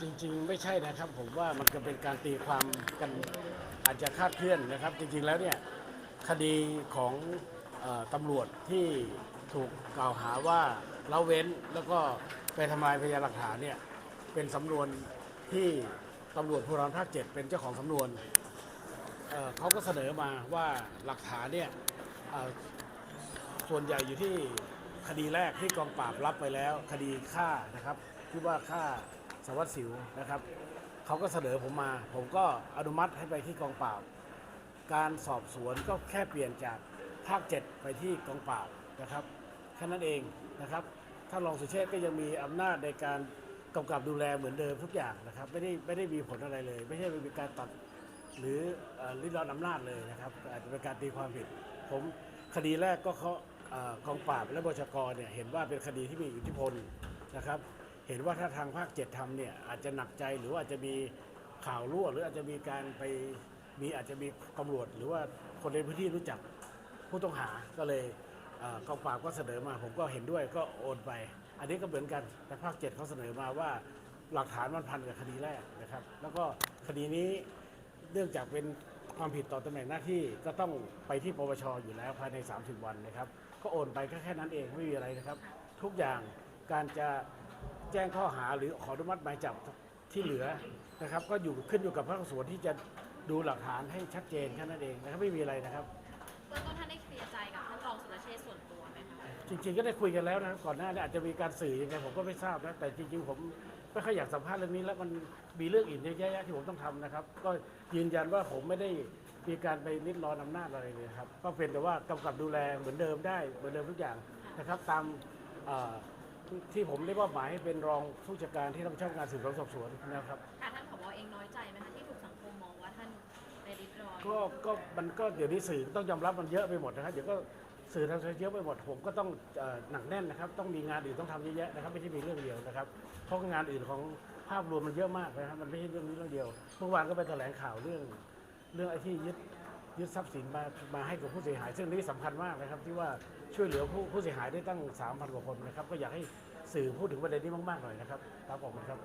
จริงๆ ไม่ใช่นะครับผมว่ามันก็เป็นการตีความกันอาจจะคลาดเคลื่อนนะครับ จริงๆแล้วเนี่ยคดีของเออตำรวจที่ถูกกล่าวหาว่าละเว้นแล้วก็ไปทำลายพยานหลักฐานเนี่ยเป็นสำนวนที่ตำรวจภูธรภาคเจ็ดเป็นเจ้าของสำนวนเอ่อเขาก็เสนอมาว่าหลักฐานเนี่ยเอ่อ ส่วนใหญ่อยู่ที่คดีแรกที่กองปราบรับไปแล้ว คดีฆ่านะครับ ที่ว่าฆ่าสวัสดิ์สิวนะครับเขาก็เสนอผมมา ผมก็อนุมัติให้ไปที่กองปราบการสอบสวนก็แค่เปลี่ยนจากภาค 7 ไปที่กองปราบนะครับแค่นั้นเองนะครับท่านรองสุเชษก็ยังมีอำนาจในการกำกับดูแลเหมือนเดิมทุกอย่างนะครับ ไม่ได้ไม่ได้มีผลอะไรเลย ไม่ใช่มีการตัดหรือริดรอนอำนาจเลยนะครับ อาจจะเป็นการตีความผิด ผมคดีแรกก็เขากองปราบและบชกเนี่ยเห็นว่าเป็นคดีที่มีอิทธิพลนะครับ เห็นว่าถ้าทางภาคเจ็ดทำเนี่ยอาจจะหนักใจหรือว่าอาจจะมีข่าวรั่ว หรืออาจจะมีการไปมีอาจจะมีตำรวจหรือว่าคนในพื้นที่รู้จักผู้ต้องหาก็เลยกองปราบก็เสนอมา ผมก็เห็นด้วยก็โอนไป อันนี้ก็เหมือนกันแต่ภาคเจ็ดเขาเสนอมาว่าหลักฐานมันพันกับคดีแรกนะครับ แล้วก็คดีนี้เนื่องจากเป็นความผิดต่อตำแหน่งหน้าที่ก็ต้องไปที่ปปชอยู่แล้วภายใน 30 วันนะครับ ก็โอนไปก็แค่นั้นเองไม่มีอะไรนะครับ ทุกอย่างการจะ แจ้งข้อหาหรือขออนุมัติหมายจับที่เหลือนะครับ ก็อยู่ขึ้นอยู่กับพนักงานสวนที่จะดูหลักฐานให้ชัดเจนแค่นั้นเองนะครับไม่มีอะไรนะครับ เบื้องต้นท่านได้เคลียร์ใจกับท่านรองสุรเชษฐ์ส่วนตัวไหมคะจริง ๆ ก็ได้คุยกันแล้วนะครับก่อนหน้านี้อาจจะมีการสื่อยังไงผมก็ไม่ทราบนะแต่จริง ๆ ผมไม่ค่อยอยากสัมภาษณ์เรื่องนี้แล้วมันมีเรื่องอื่นเยอะแยะที่ผมต้องทำนะครับ ก็ยืนยันว่าผมไม่ได้มีการไปนิดรอนอำนาจอะไรเลยครับก็เป็นแต่ว่ากำกับดูแลเหมือนเดิมได้เหมือนเดิมทุกอย่างนะครับ ตามเอ่อ ที่ผมได้มอบหมายให้เป็นรองผู้จัดการที่รับผิดชอบงานสืบสวนสอบสวนนะครับ ค่ะท่านผบเองน้อยใจไหมคะที่ถูกสังคมมองว่าท่านไปริดรอนก็ก็มันก็เดี๋ยวนี้สื่อต้องยอมรับมันเยอะไปหมดนะครับเดี๋ยวก็สื่อทางโซเชียลไปหมดผมก็ต้องเอ่อหนักแน่นนะครับ ต้องมีงานอื่นต้องทำเยอะแยะนะครับ ไม่ใช่มีเรื่องเดียวนะครับ เพราะงานอื่นของภาพรวมมันเยอะมากนะครับมันไม่ใช่เรื่องนี้เรื่องเดียวเมื่อวานก็ไปแถลงข่าวเรื่อง เรื่องไอ้ที่ยึด ยึดทรัพย์สินมามาให้กับผู้เสียหาย ซึ่งนี้สำคัญมากนะครับ ที่ว่าช่วยเหลือผู้ผู้เสียหายได้ตั้ง 3,000 กว่าคนนะครับ ก็อยากให้สื่อพูดถึงประเด็นนี้มากๆหน่อยนะครับครับผมครับ